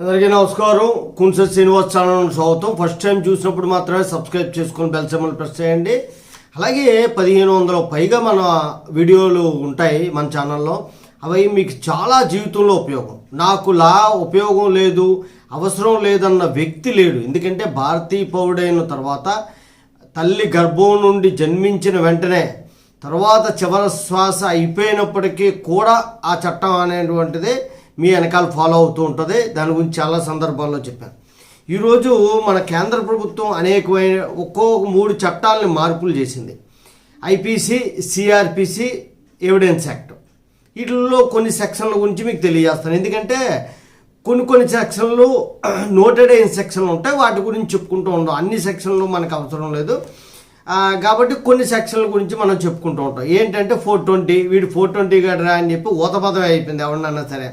అందరికీ నమస్కారం. కున్సర్ శ్రీనివాస్ ఛానల్ స్వాగతం. ఫస్ట్ టైం చూసినప్పుడు మాత్రమే సబ్స్క్రైబ్ చేసుకొని బెల్ సింబల్ ప్రెస్ చేయండి. అలాగే పదిహేను వందల పైగా మన వీడియోలు ఉంటాయి మన ఛానల్లో. అవి మీకు చాలా జీవితంలో ఉపయోగం. నాకు లా ఉపయోగం లేదు అవసరం లేదన్న వ్యక్తి లేడు. ఎందుకంటే భారతీయ పౌరుడైన తర్వాత తల్లి గర్భం నుండి జన్మించిన వెంటనే తర్వాత చివరి శ్వాస అయిపోయినప్పటికీ కూడా ఆ చట్టం అనేటువంటిది మీ వెనకాల ఫాలో అవుతూ ఉంటుంది. దాని గురించి చాలా సందర్భాల్లో చెప్పాను ఈరోజు మన కేంద్ర ప్రభుత్వం అనేకమైన ఒక్కో మూడు చట్టాలని మార్పులు చేసింది. IPC CRPC evidence act. వీటిల్లో కొన్ని సెక్షన్ల గురించి మీకు తెలియజేస్తాను. ఎందుకంటే కొన్ని కొన్ని సెక్షన్లు నోటెడ్ అయిన సెక్షన్లు ఉంటాయి. వాటి గురించి చెప్పుకుంటూ ఉంటాం అన్ని సెక్షన్లు మనకు అవసరం లేదు. కాబట్టి కొన్ని సెక్షన్ల గురించి మనం చెప్పుకుంటూ ఉంటాం. ఏంటంటే ఫోర్ ట్వంటీ వీడు ఫోర్ ట్వంటీ గడరా అని చెప్పి ఊతపదం అయిపోయింది ఎవరినన్నా సరే.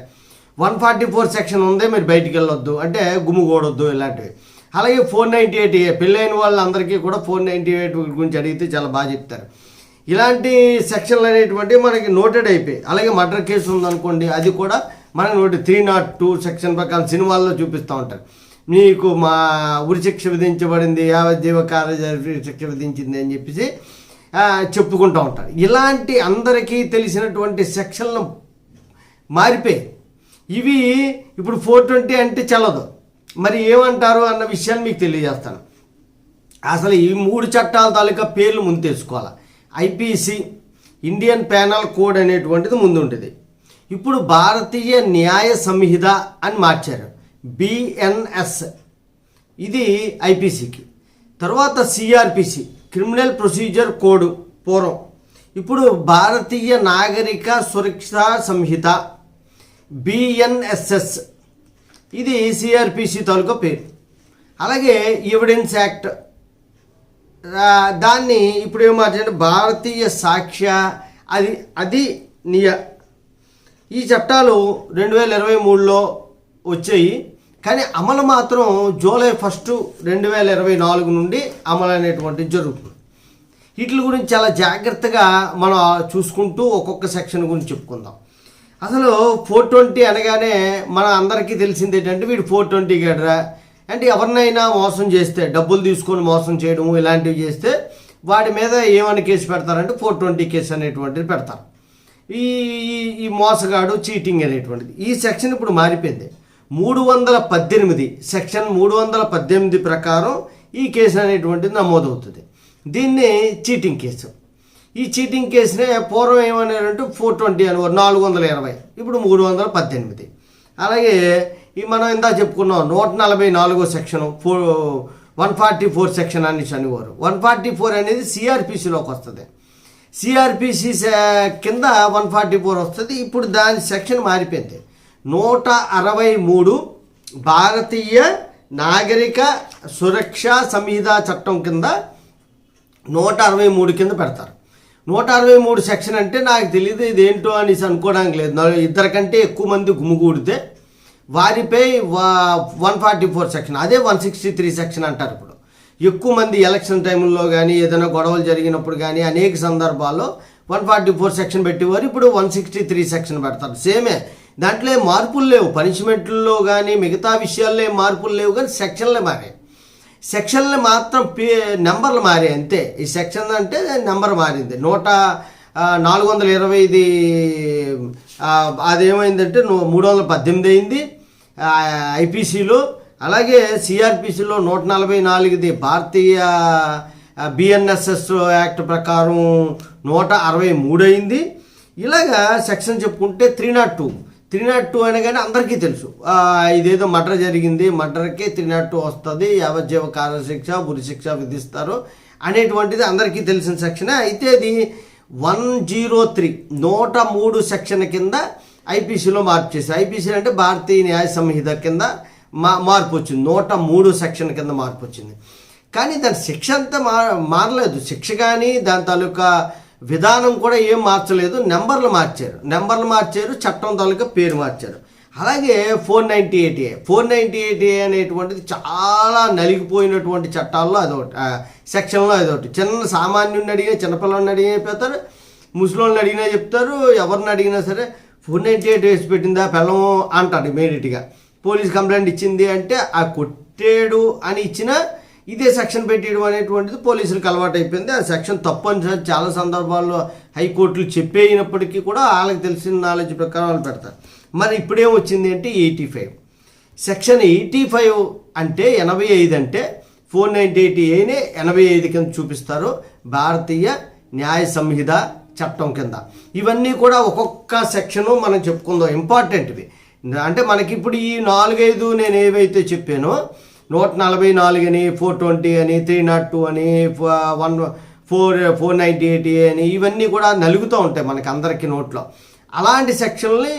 వన్ ఫార్టీ ఫోర్ సెక్షన్ ఉంది మీరు బయటికి వెళ్ళొద్దు అంటే గుమ్ముకూడొద్దు ఇలాంటివి. అలాగే ఫోర్ నైంటీ ఎయిట్ పెళ్ళైన వాళ్ళందరికీ కూడా ఫోర్ నైంటీ ఎయిట్ గురించి అడిగితే చాలా బాగా చెప్తారు. ఇలాంటి సెక్షన్లు అనేటువంటివి మనకి నోటెడ్ అయిపోయి అలాగే మర్డర్ కేసు ఉందనుకోండి అది కూడా మనకి నోటి త్రీ నాట్ టూ సెక్షన్ ప్రకారం సినిమాల్లో చూపిస్తూ ఉంటారు. మీకు మా ఉరి శిక్ష విధించబడింది యావజ్జీవ కార్యజరి శిక్ష విధించింది అని చెప్పేసి చెప్పుకుంటూ ఉంటారు. ఇలాంటి అందరికీ తెలిసినటువంటి సెక్షన్లు మారిపోయి ఇవి ఇప్పుడు ఫోర్ ట్వంటీ అంటే చల్లదు. మరి ఏమంటారు అన్న విషయాన్ని మీకు తెలియజేస్తాను. అసలు ఈ మూడు చట్టాల తాలూకా పేర్లు ముందు తెలుసుకోవాలి ఐపీసీ ఇండియన్ ప్యానల్ కోడ్ అనేటువంటిది ముందు ఉంటుంది ఇప్పుడు భారతీయ న్యాయ సంహిత అని మార్చారు. బిఎన్ఎస్ ఇది ఐపీసీకి. తర్వాత సిఆర్పిసి క్రిమినల్ ప్రొసీజర్ కోడ్ పూర్వం. ఇప్పుడు భారతీయ నాగరిక సురక్షా సంహిత బిఎన్ఎస్ఎస్ ఇది సిఆర్పిసి తాలూకా పేరు. అలాగే ఎవిడెన్స్ యాక్ట్. దాన్ని ఇప్పుడు ఏం భారతీయ సాక్ష్య అది అది నియ ఈ చట్టాలు రెండు వేల ఇరవై మూడులో వచ్చాయి. కానీ అమలు మాత్రం జూలై ఫస్ట్ రెండు వేల ఇరవై నాలుగు నుండి అమలు అనేటువంటిది జరుగుతుంది. వీటి గురించి చాలా జాగ్రత్తగా మనం చూసుకుంటూ ఒక్కొక్క సెక్షన్ గురించి చెప్పుకుందాం. అసలు ఫోర్ ట్వంటీ అనగానే మన అందరికీ తెలిసింది ఏంటంటే వీడు ఫోర్ ట్వంటీ గడరా. అంటే ఎవరినైనా మోసం చేస్తే డబ్బులు తీసుకొని మోసం చేయడం ఇలాంటివి చేస్తే వాడి మీద ఏమని కేసు పెడతారంటే ఫోర్ ట్వంటీ కేసు అనేటువంటిది పెడతారు. ఈ- ఈ మోసగాడు చీటింగ్ అనేటువంటిది. ఈ సెక్షన్ ఇప్పుడు మారిపోయింది. మూడు వందల పద్దెనిమిది సెక్షన్ మూడు వందల పద్దెనిమిది ప్రకారం ఈ కేసు అనేటువంటిది నమోదవుతుంది. దీన్ని చీటింగ్ కేసు. ఈ చీటింగ్ కేసునే పూర్వం ఏమన్నారంటే ఫోర్ ట్వంటీ అని నాలుగు వందల ఇరవై. ఇప్పుడు మూడు వందల పద్దెనిమిది. అలాగే ఈ మనం ఇందా చెప్పుకున్నాం నూట నలభై నాలుగో section four one forty four section అని చనివారు. వన్ ఫార్టీ ఫోర్ అనేది సిఆర్పిసిలోకి వస్తుంది. సిఆర్పిసి కింద వన్ ఫార్టీ ఫోర్ వస్తుంది. ఇప్పుడు దాని సెక్షన్ మారిపోయింది. నూట అరవై మూడు భారతీయ నాగరిక సురక్ష సంహిత చట్టం కింద నూట అరవై మూడు కింద పెడతారు. నూట అరవై మూడు సెక్షన్ అంటే నాకు తెలియదు ఇదేంటో అనేసి అనుకోవడానికి లేదు. ఇద్దరికంటే ఎక్కువ మంది గుమిగూడితే వారిపై వన్ ఫార్టీ ఫోర్ సెక్షన్ అదే వన్ సిక్స్టీ త్రీ సెక్షన్ అంటారు ఇప్పుడు. ఎక్కువ మంది ఎలక్షన్ టైంలో కానీ ఏదైనా గొడవలు జరిగినప్పుడు కానీ అనేక సందర్భాల్లో వన్ ఫార్టీ ఫోర్ సెక్షన్ పెట్టేవారు ఇప్పుడు వన్ సిక్స్టీ త్రీ సెక్షన్ పెడతారు. సేమే. దాంట్లో మార్పులు లేవు. పనిష్మెంట్లో కానీ మిగతా విషయాల్లో మార్పులు లేవు కానీ సెక్షన్లే మారాయి. సెక్షన్లు మాత్రం పే నెంబర్లు మారాయి అంతే. ఈ సెక్షన్ అంటే నెంబర్ మారింది. నూట నాలుగు వందల ఇరవైది ఇది అదేమైందంటే మూడు వందల పద్దెనిమిది అయింది. ఐపీసీలో అలాగే సిఆర్పిసిలో నూట నలభై నాలుగుది భారతీయ బిఎన్ఎస్ఎస్ యాక్ట్ ప్రకారం నూట అరవై మూడు అయింది. ఇలాగా సెక్షన్ చెప్పుకుంటే three nought two. Three nought two అనగానే అందరికీ తెలుసు. ఇదేదో మర్డర్ జరిగింది మర్డర్కి త్రీ నాట్ టూ వస్తుంది యావజ్జీవ కాలశిక్ష ఉరిశిక్ష విధిస్తారు అనేటువంటిది అందరికీ తెలిసిన సెక్షన్. అయితే ఇది వన్ జీరో త్రీ నూట మూడు సెక్షన్ కింద ఐపీసీలో మార్పు చేసి ఐపీసీ అంటే భారతీయ న్యాయ సంహిత కింద మా మార్పు వచ్చింది. నూట మూడు సెక్షన్ కింద మార్పు వచ్చింది. కానీ దాని శిక్ష అంతా మా మారలేదు. శిక్ష కానీ దాని తాలూకా విధానం కూడా ఏం మార్చలేదు. నెంబర్లు మార్చారు. నెంబర్లు మార్చారు చట్టం తాలూకా పేరు మార్చారు. అలాగే four ninety eight A. Four ninety eight A అనేటువంటిది చాలా నలిగిపోయినటువంటి చట్టాల్లో అదొకటి సెక్షన్లో అదొకటి. చిన్న సామాన్యుడిని అడిగినా చిన్నపిల్లడిని అడిగినా చెప్తారు ముసలోళ్ళని అడిగినా చెప్తారు. ఎవరిని అడిగినా సరే ఫోర్ నైంటీ ఎయిట్ వేసి పెట్టిందా పిల్లము అంటాడు ఇమీడియట్గా. పోలీస్ కంప్లైంట్ ఇచ్చింది అంటే ఆ కొట్టాడు అని ఇచ్చిన ఇదే సెక్షన్ పెట్టేయడం అనేటువంటిది పోలీసులకు అలవాటు అయిపోయింది. ఆ సెక్షన్ తప్పు అని చాలా సందర్భాల్లో హైకోర్టులు చెప్పేయినప్పటికీ కూడా వాళ్ళకి తెలిసిన నాలెడ్జ్ ప్రకారం వాళ్ళు పెడతారు. మరి ఇప్పుడేం వచ్చింది అంటే eighty five. Section eighty five అంటే ఎనభై ఐదు అంటే ఫోర్ నైంటీ ఎయిటీ ఏనే ఎనభై ఐదు కింద చూపిస్తారు. భారతీయ న్యాయ సంహిత చట్టం కింద. ఇవన్నీ కూడా ఒక్కొక్క సెక్షను మనం చెప్పుకుందాం. ఇంపార్టెంట్వి. అంటే మనకి ఇప్పుడు ఈ నాలుగైదు నేను ఏవైతే చెప్పానో నూట నలభై నాలుగు అని ఫోర్ ట్వంటీ అని త్రీ నాట్ టూ అని one four four ninety eighty అని ఇవన్నీ కూడా నలుగుతూ ఉంటాయి మనకి అందరికీ నోట్లో. అలాంటి సెక్షన్ని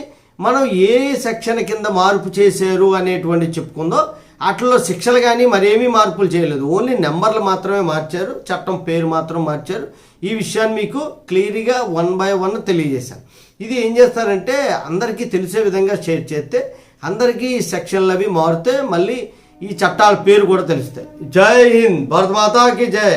మనం ఏ సెక్షన్ కింద మార్పు చేశారు అనేటువంటి చెప్పుకుందో అట్లలో శిక్షలు కానీ మరేమీ మార్పులు చేయలేదు. ఓన్లీ నెంబర్లు మాత్రమే మార్చారు చట్టం పేరు మాత్రం మార్చారు. ఈ విషయాన్ని మీకు క్లియర్గా వన్ బై వన్ తెలియజేశాను. ఇది ఏం చేస్తారంటే అందరికీ తెలిసే విధంగా షేర్ చేస్తే అందరికీ ఈ సెక్షన్లు అవి మారితే మళ్ళీ ఈ చట్టాల పేరు కూడా తెలుస్తాయి జై హింద్ భరత్ మాతాకి జై